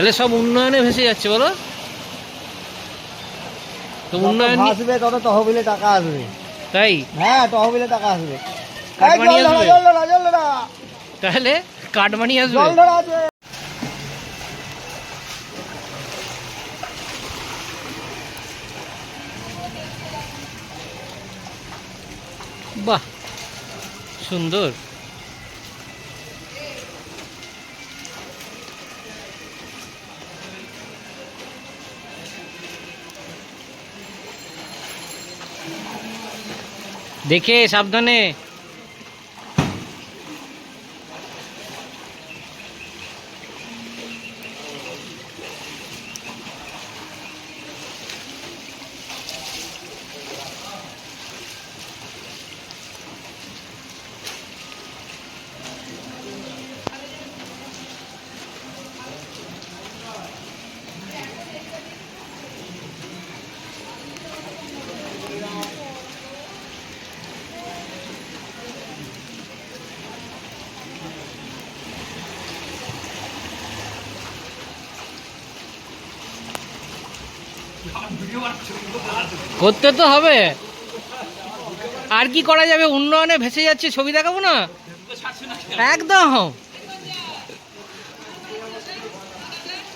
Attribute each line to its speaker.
Speaker 1: তাহলে সব উন্নয়নে ভেসে যাচ্ছে বলো। তো উন্নয়ন নি-
Speaker 2: তত তহবিলে টাকা আসবে।
Speaker 1: তাই?
Speaker 2: হ্যাঁ তহবিলে টাকা আসবে।
Speaker 1: কাটমানি আসবে? তাহলে কাঠমানি আসবে। বাহ সুন্দর। দেখে সাবধানে করতে তো হবে। আর কি করা যাবে? উন্নয়নে ভেসে যাচ্ছে ছবি দেখাবো না? একদম।